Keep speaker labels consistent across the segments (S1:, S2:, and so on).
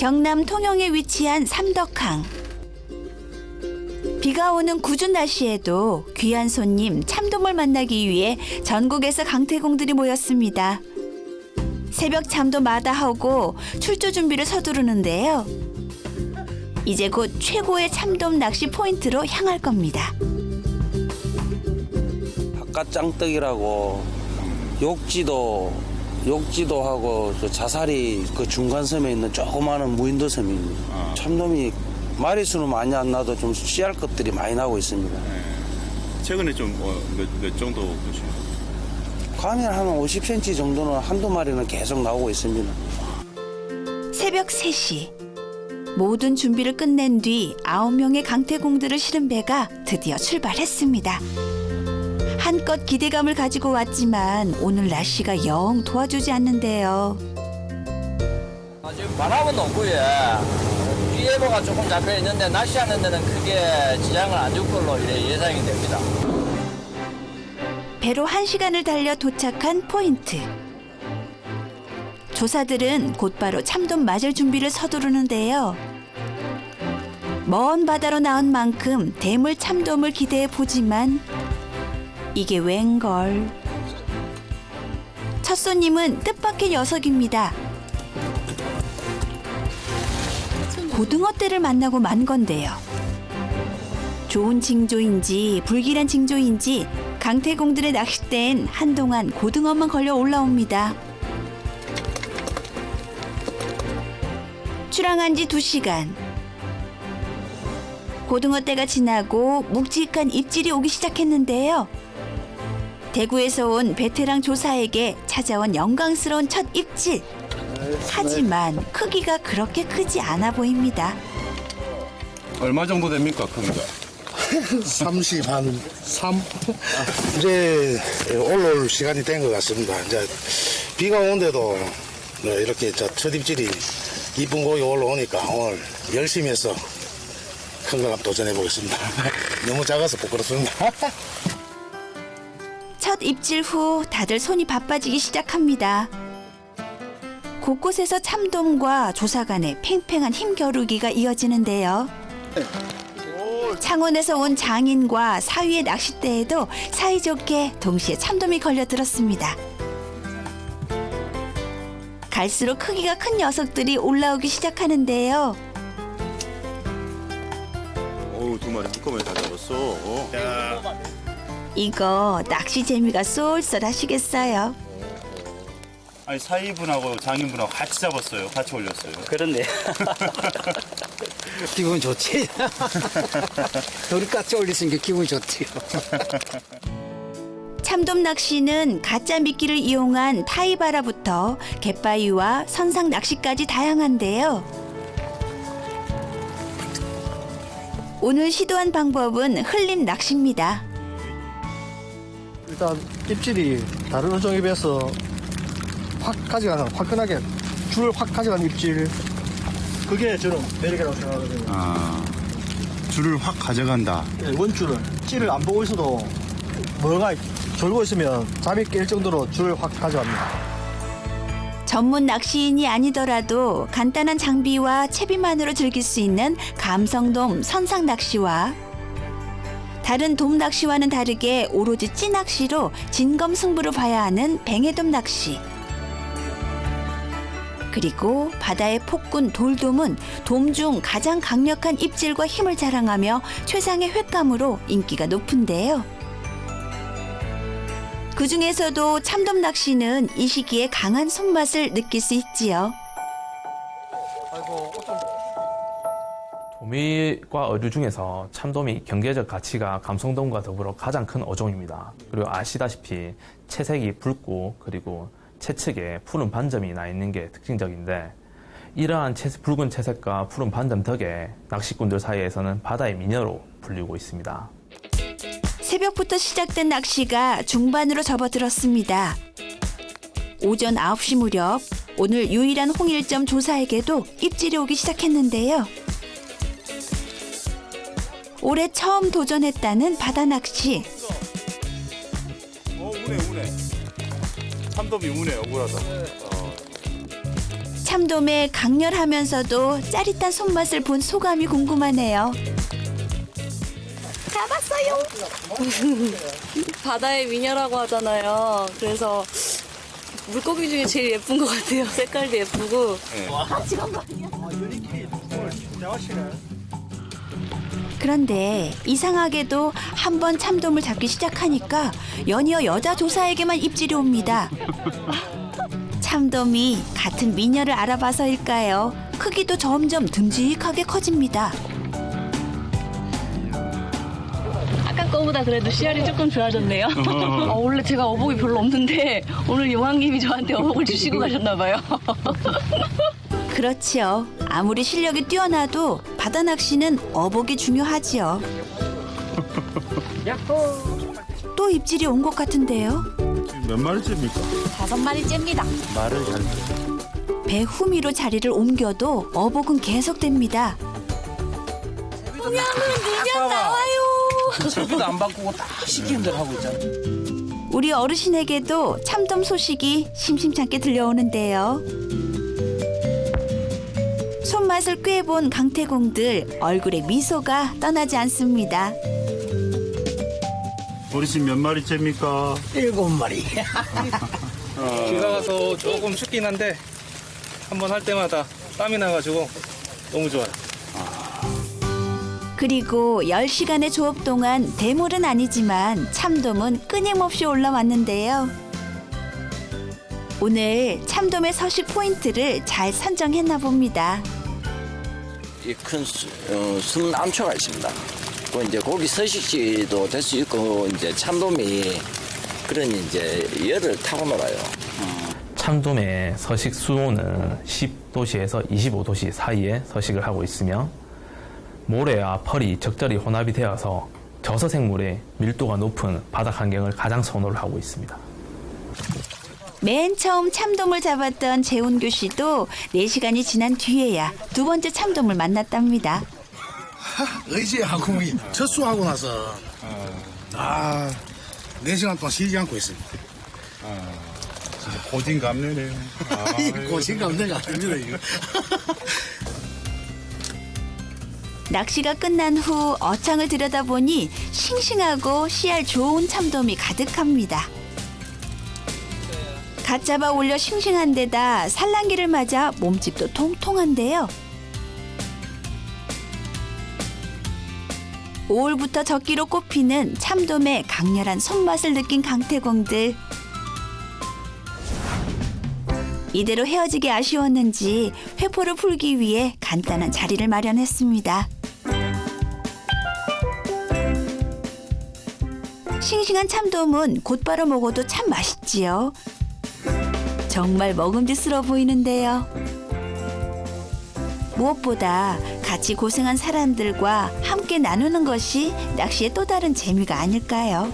S1: 경남 통영에 위치한 삼덕항. 비가 오는 궂은 날씨에도 귀한 손님 참돔을 만나기 위해 전국에서 강태공들이 모였습니다. 새벽 잠도 마다하고 출조 준비를 서두르는데요. 이제 곧 최고의 참돔 낚시 포인트로 향할 겁니다.
S2: 바깥 짱떡이라고 욕지도 욕지도 하고 저 자살이 그 중간섬에 있는 조그마한 무인도 섬입니다. 참돔이 마리수는 많이 안 나도 좀 씨알 것들이 많이 나고 있습니다.
S3: 최근에 좀몇몇 정도 보시요
S2: 가면 한 50cm 정도는 한두 마리는 계속 나오고 있습니다.
S1: 새벽 3시. 모든 준비를 끝낸 뒤 아홉 명의 강태공들을 실은 배가 드디어 출발했습니다. 한껏 기대감을 가지고 왔지만 오늘 날씨가 영 도와주지 않는데요.
S4: 아, 지금 바람은 농구에 비예보가 조금 잡혀 있는데 낚시하는 데는 크게 지장을 안 줄 걸로 예상이 됩니다.
S1: 배로 한시간을 달려 도착한 포인트. 조사들은 곧바로 참돔 맞을 준비를 서두르는데요. 먼 바다로 나온 만큼 대물 참돔을 기대해 보지만 이게 웬걸. 첫 손님은 뜻밖의 녀석입니다. 고등어 떼를 만나고 만 건데요. 좋은 징조인지 불길한 징조인지 강태공들의 낚싯대엔 한동안 고등어만 걸려 올라옵니다. 출항한 지 두시간 고등어 때가 지나고 묵직한 입질이 오기 시작했는데요. 대구에서 온 베테랑 조사에게 찾아온 영광스러운 첫 입질. 하지만 크기가 그렇게 크지 않아 보입니다.
S3: 얼마 정도 됩니까 크기가?
S5: 30, 한 3? 이제 올라올 시간이 된 것 같습니다. 이제 비가 오는데도 네, 이렇게 저첫 입질이 이쁜 고기 올라오니까 오늘 열심히 해서 큰걸 한번 도전해 보겠습니다. 너무 작아서 부끄럽습니다.
S1: 첫 입질 후 다들 손이 바빠지기 시작합니다. 곳곳에서 참돔과 조사 간의 팽팽한 힘겨루기가 이어지는데요. 창원에서 온 장인과 사위의 낚싯대에도 사이좋게 동시에 참돔이 걸려들었습니다. 갈수록 크기가 큰 녀석들이 올라오기 시작하는데요.
S3: 어우 두 마리 한꺼번에 다 잡았어. 어.
S1: 이거 낚시 재미가 쏠쏠하시겠어요.
S3: 아니 사위분하고 장인분하고 같이 잡았어요. 같이 올렸어요.
S6: 그런데 기분 좋지. 우리 같이 올리신 게 기분 좋지요.
S1: 참돔 낚시는 가짜 미끼를 이용한 타이바라부터 갯바위와 선상 낚시까지 다양한데요. 오늘 시도한 방법은 흘림 낚시입니다.
S7: 일단 입질이 다른 어종에 비해서 확 가져가는 화끈하게 줄확 가져가는 입질. 그게 저는 매력이라고 생각하거든요.
S3: 아 줄을 확 가져간다.
S7: 예, 원줄을. 찌를 안 보고 있어도 뭐가 졸고 있으면 잠이 깰 정도로 줄을 확 가져갑니다.
S1: 전문 낚시인이 아니더라도 간단한 장비와 채비만으로 즐길 수 있는 감성돔 선상 낚시와 다른 돔 낚시와는 다르게 오로지 찌 낚시로 진검승부를 봐야 하는 뱅에돔 낚시. 그리고 바다의 폭군 돌돔은 돔 중 가장 강력한 입질과 힘을 자랑하며 최상의 횟감으로 인기가 높은데요. 그 중에서도 참돔 낚시는 이 시기에 강한 손맛을 느낄 수 있지요.
S8: 도미과 어류 중에서 참돔이 경제적 가치가 감성돔과 더불어 가장 큰 어종입니다. 그리고 아시다시피 채색이 붉고 그리고 채측에 푸른 반점이 나 있는 게 특징적인데 이러한 채- 붉은 채색과 푸른 반점 덕에 낚시꾼들 사이에서는 바다의 미녀로 불리고 있습니다.
S1: 새벽부터 시작된 낚시가 중반으로 접어들었습니다. 오전 9시 무렵 오늘 유일한 홍일점 조사에게도 입질이 오기 시작했는데요. 올해 처음 도전했다는 바다 낚시.
S3: 어 우네 우네. 참돔이 우네 억울하다. 어.
S1: 참돔의 강렬하면서도 짜릿한 손맛을 본 소감이 궁금하네요.
S9: 바다의 미녀라고 하잖아요. 그래서 물고기 중에 제일 예쁜 것 같아요. 색깔도 예쁘고.
S1: 그런데 이상하게도 한 번 참돔을 잡기 시작하니까 연이어 여자 조사에게만 입질이 옵니다. 참돔이 같은 미녀를 알아봐서일까요? 크기도 점점 듬직하게 커집니다.
S9: 아까 거보다 그래도 씨알이 조금 좋아졌네요. 어, 원래 제가 어복이 별로 없는데 오늘 용왕님이 저한테 어복을 주시고 가셨나 봐요.
S1: 그렇지요. 아무리 실력이 뛰어나도 바다 낚시는 어복이 중요하지요. 또 입질이 온 것 같은데요.
S3: 몇 마리째입니까?
S1: 다섯 마리째입니다.
S2: 말을 잘
S1: 배 후미로 자리를 옮겨도 어복은 계속됩니다.
S2: 제비도 안 바꾸고 딱 시키는 대로 하고 있잖아.
S1: 우리 어르신에게도 참돔 소식이 심심찮게 들려오는데요. 손맛을 꿰본 강태공들 얼굴에 미소가 떠나지 않습니다.
S3: 어르신 몇 마리째입니까?
S6: 일곱 마리.
S7: 비가 와서 조금 춥긴 한데 한 번 할 때마다 땀이 나가지고 너무 좋아요.
S1: 그리고 10시간의 조업 동안 대물은 아니지만 참돔은 끊임없이 올라왔는데요. 오늘 참돔의 서식 포인트를 잘 선정했나 봅니다.
S4: 이큰 어, 암초가 있습니다. 그 이제 고기 서식지도 될 수 있고 이제 참돔이 그런 이제 열을 타고 놀아요.
S8: 참돔의 서식 수온은 10도씨에서 25도씨 사이에 서식을 하고 있으며 모래와 펄이 적절히 혼합이 되어서 저서 생물의 밀도가 높은 바닥 환경을 가장 선호를 하고 있습니다.
S1: 맨 처음 참돔을 잡았던 재훈교 씨도 4시간이 지난 뒤에야 두 번째 참돔을 만났답니다.
S5: 의지하고 첫수하고 나서 아, 네 시간 동안 쉬지 않고 있습니다.
S3: 고진 감내네요.
S5: 이 고신감내가 아닙니다, 이거.
S1: 낚시가 끝난 후 어창을 들여다보니 싱싱하고 씨알 좋은 참돔이 가득합니다. 갓 잡아 올려 싱싱한 데다 산란기를 맞아 몸집도 통통한데요. 5월부터 적기로 꼽히는 참돔의 강렬한 손맛을 느낀 강태공들. 이대로 헤어지기 아쉬웠는지 회포를 풀기 위해 간단한 자리를 마련했습니다. 싱싱한 참돔은 곧바로 먹어도 참 맛있지요. 정말 먹음직스러워 보이는데요. 무엇보다 같이 고생한 사람들과 함께 나누는 것이 낚시의 또 다른 재미가 아닐까요?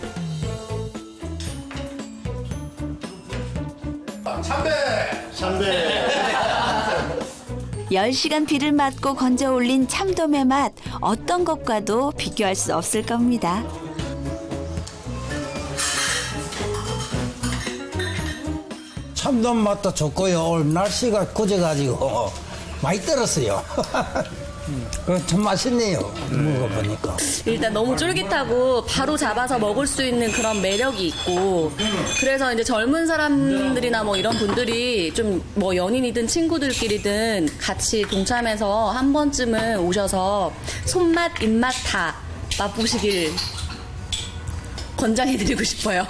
S1: 열시간 비를 맞고 건져 올린 참돔의 맛 어떤 것과도 비교할 수 없을 겁니다.
S6: 참돔 맛도 좋고요. 오늘 날씨가 굳어가지고 많이 떨었어요. 그참 맛있네요. 먹어보니까.
S9: 일단 너무 쫄깃하고 바로 잡아서 먹을 수 있는 그런 매력이 있고 그래서 이제 젊은 사람들이나 뭐 이런 분들이 좀 뭐 연인이든 친구들끼리든 같이 동참해서 한 번쯤은 오셔서 손맛, 입맛 다 맛보시길 권장해드리고 싶어요.